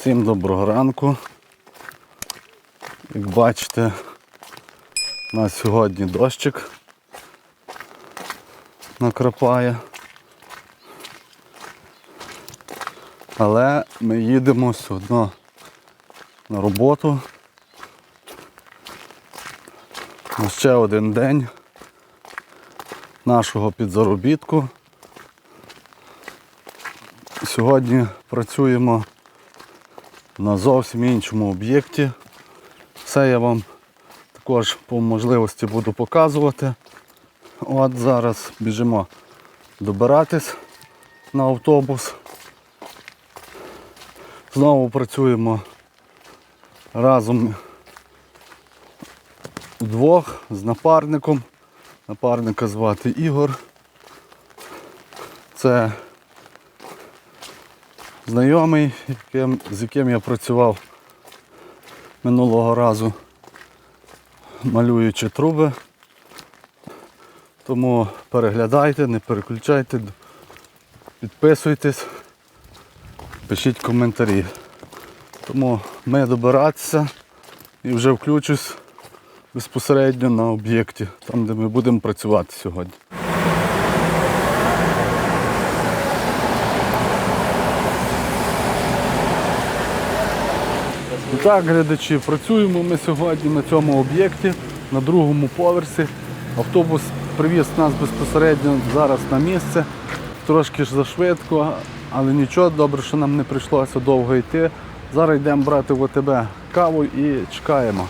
Всім доброго ранку. Як бачите, у нас сьогодні дощик накрапає. Але ми їдемо все одно на роботу. На ще один день нашого підзаробітку. Сьогодні працюємо на зовсім іншому об'єкті. Все я вам також по можливості буду показувати. От зараз біжимо добиратись на автобус. Знову працюємо разом вдвох з напарником. Напарника звати Ігор. Це знайомий, з яким я працював минулого разу, малюючи труби. Тому переглядайте, не переключайте, підписуйтесь, пишіть коментарі. Тому ми добиратися і вже включусь безпосередньо на об'єкті, там де ми будемо працювати сьогодні. Так, глядачі, працюємо ми сьогодні на цьому об'єкті, на другому поверсі. Автобус привіз нас безпосередньо зараз на місце. Трошки ж зашвидко, але нічого, добре, що нам не прийшлося довго йти. Зараз йдемо брати в ОТБ каву і чекаємо.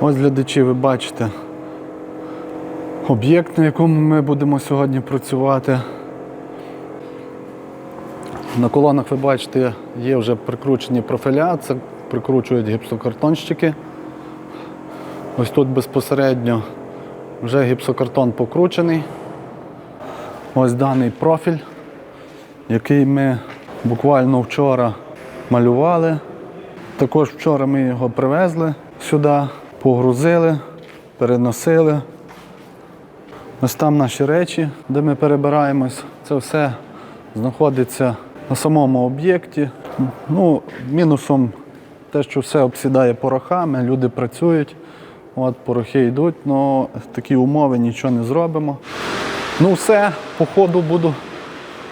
Ось глядачі, ви бачите об'єкт, на якому ми будемо сьогодні працювати. На колонах ви бачите, є вже прикручені профіля, це прикручують гіпсокартонщики. Ось тут безпосередньо вже гіпсокартон покручений. Ось даний профіль, який ми буквально вчора малювали. Також вчора ми його привезли сюди, погрузили, переносили. Ось там наші речі, де ми перебираємось. Це все знаходиться на самому об'єкті. Ну, мінусом те, що все обсідає порохами, люди працюють, от порохи йдуть, але такі умови нічого не зробимо. Ну все, по ходу буду,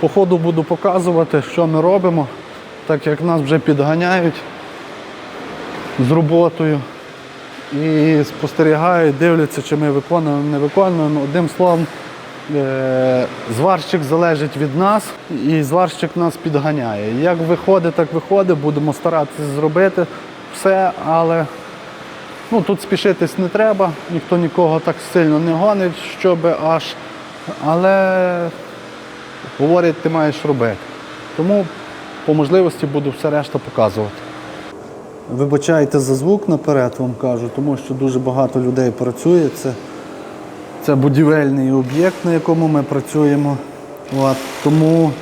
по ходу буду показувати, що ми робимо, так як нас вже підганяють з роботою і спостерігають, дивляться, чи ми виконуємо, не виконуємо. Одним словом, е, зварщик залежить від нас, і зварщик нас підганяє. Як виходить, так виходить, будемо старатися зробити все, але ну, тут спішитись не треба, ніхто нікого так сильно не гонить, щоб аж. Але говорять, ти маєш робити. Тому по можливості буду все решта показувати. Вибачайте за звук наперед, вам кажу, тому що дуже багато людей працює. Це, це будівельний об'єкт, на якому ми працюємо. От, тому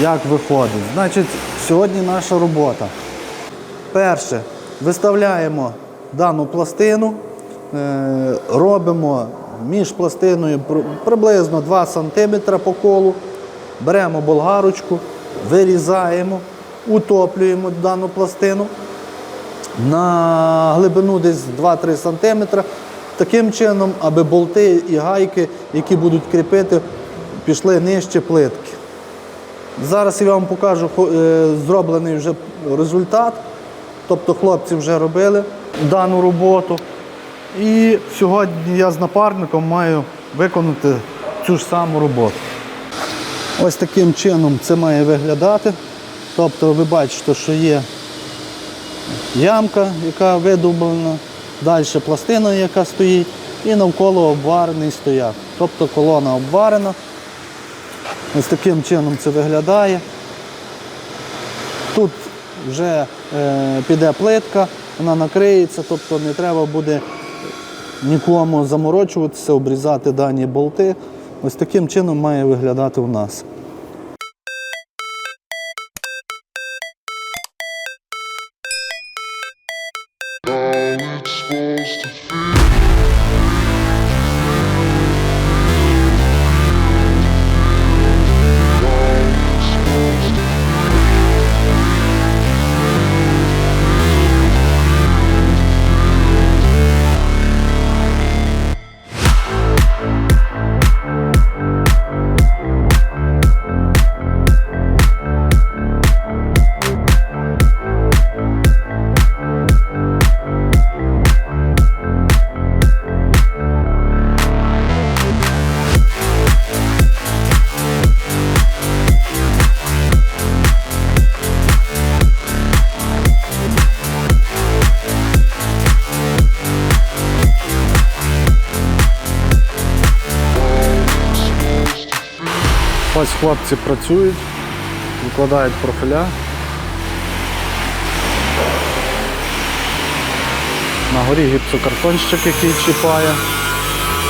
як виходить? Значить, сьогодні наша робота. Перше, виставляємо дану пластину, е, робимо між пластиною приблизно 2 см по колу, беремо болгарочку, вирізаємо, утоплюємо дану пластину на глибину десь 2-3 см, таким чином, аби болти і гайки, які будуть кріпити, пішли нижче плитки. Зараз я вам покажу е, зроблений вже результат. Тобто хлопці вже робили дану роботу. І сьогодні я з напарником маю виконати цю ж саму роботу. Ось таким чином це має виглядати. Тобто ви бачите, що є ямка, яка видовблена, далі пластина, яка стоїть, і навколо обварений стояк. Тобто колона обварена. Ось таким чином це виглядає. Тут вже е, піде плитка, вона накриється, тобто не треба буде нікому заморочуватися, обрізати дані болти. Ось таким чином має виглядати у нас. Хлопці працюють, викладають профіля. На горі гіпсокартонщик, який чіпає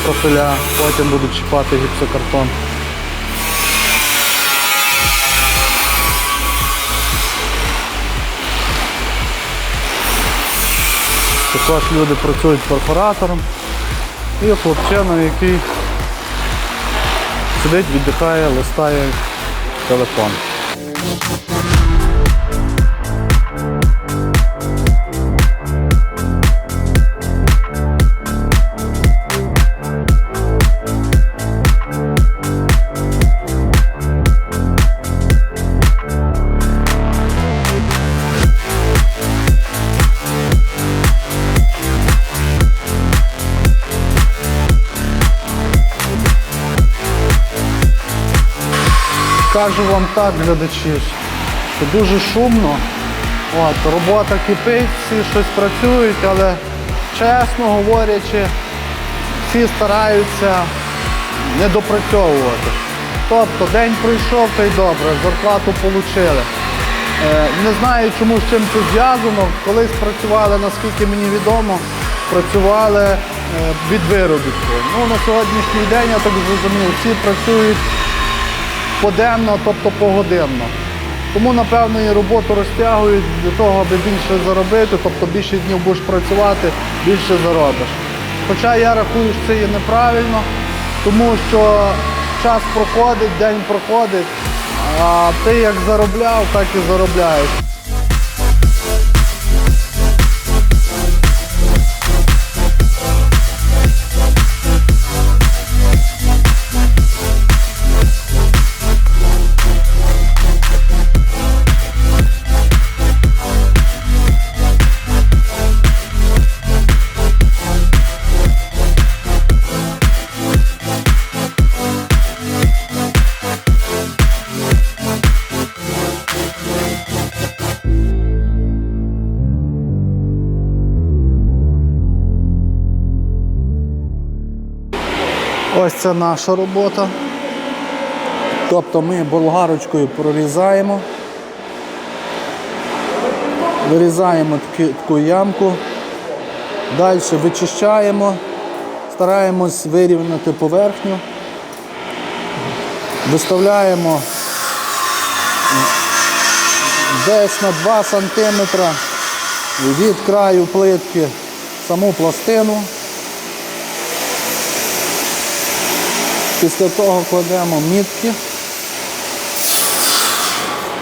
профіля, потім будуть чіпати гіпсокартон. Також люди працюють перфоратором і хлопчина, який сидить, віддихає, листає телефон. Скажу вам так, глядачі, що дуже шумно. От, робота кипить, всі щось працюють, але чесно говорячи, всі стараються не допрацьовувати. Тобто день пройшов, то й добре, зарплату отримали. Е, не знаю, чому з чим це зв'язано. Колись працювали, наскільки мені відомо, працювали е, від виробітку. Ну, на сьогоднішній день, я так зрозумів, всі працюють поденно, тобто погодинно. Тому, напевно, і роботу розтягують для того, аби більше заробити, тобто більше днів будеш працювати, більше заробиш. Хоча я рахую, що це є неправильно, тому що час проходить, день проходить, а ти як заробляв, так і заробляєш. Це наша робота. Тобто ми болгарочкою прорізаємо, вирізаємо таки- таку ямку, далі вичищаємо, стараємось вирівняти поверхню, виставляємо десь на 2 см від краю плитки саму пластину. Після того кладемо мітки.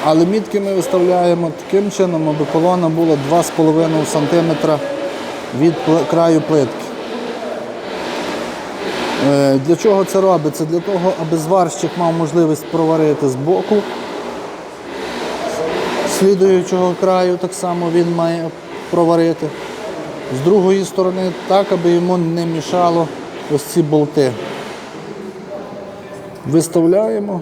Але мітки ми виставляємо таким чином, аби колона була 2,5 см від краю плитки. Е, Для чого це робиться? Для того, аби зварщик мав можливість проварити з боку. Слідуючого краю так само він має проварити. З другої сторони так, аби йому не мішало ось ці болти. Виставляємо.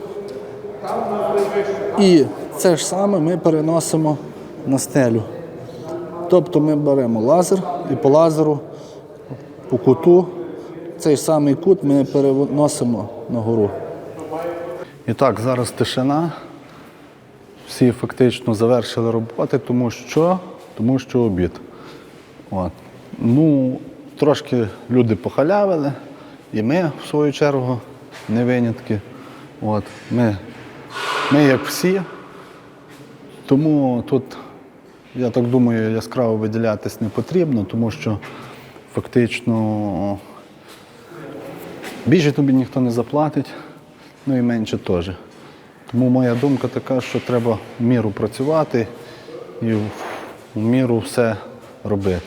І це ж саме ми переносимо на стелю. Тобто ми беремо лазер і по лазеру, по куту, цей самий кут ми переносимо на гору. І так, зараз тишина. Всі фактично завершили роботи, тому що, тому що обід. От. Ну, трошки люди похалявили, і ми, в свою чергу, не винятки. От. Ми, ми як всі. Тому тут, я так думаю, яскраво виділятись не потрібно, тому що фактично більше тобі ніхто не заплатить, ну і менше теж. Тому моя думка така, що треба в міру працювати і в, міру все робити.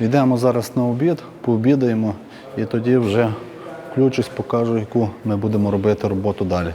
Йдемо зараз на обід, пообідаємо і тоді вже включусь, покажу, яку ми будемо робити роботу далі.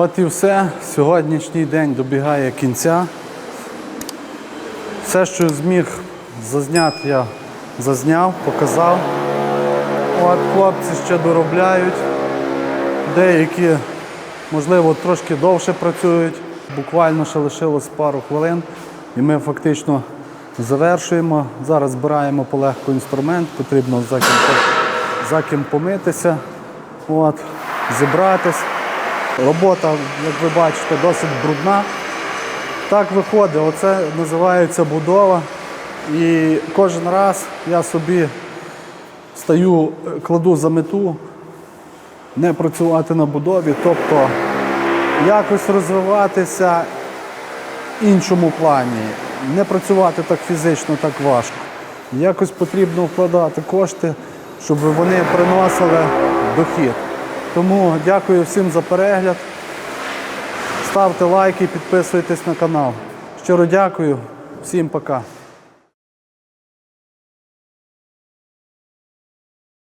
От і все. Сьогоднішній день добігає кінця. Все, що зміг зазняти, я зазняв, показав. От хлопці ще доробляють. Деякі, можливо, трошки довше працюють. Буквально ще лишилось пару хвилин, і ми фактично завершуємо. Зараз збираємо полегко інструмент, потрібно за ким, за ким помитися, от, зібратись. Робота, як ви бачите, досить брудна. Так виходить, оце називається будова. І кожен раз я собі стаю, е, кладу за мету не працювати на будові, тобто якось розвиватися в іншому плані, не працювати так фізично, так важко. Якось потрібно вкладати кошти, щоб вони приносили дохід. Тому дякую всім за перегляд. Ставте лайки, підписуйтесь на канал. Щиро дякую, всім пока.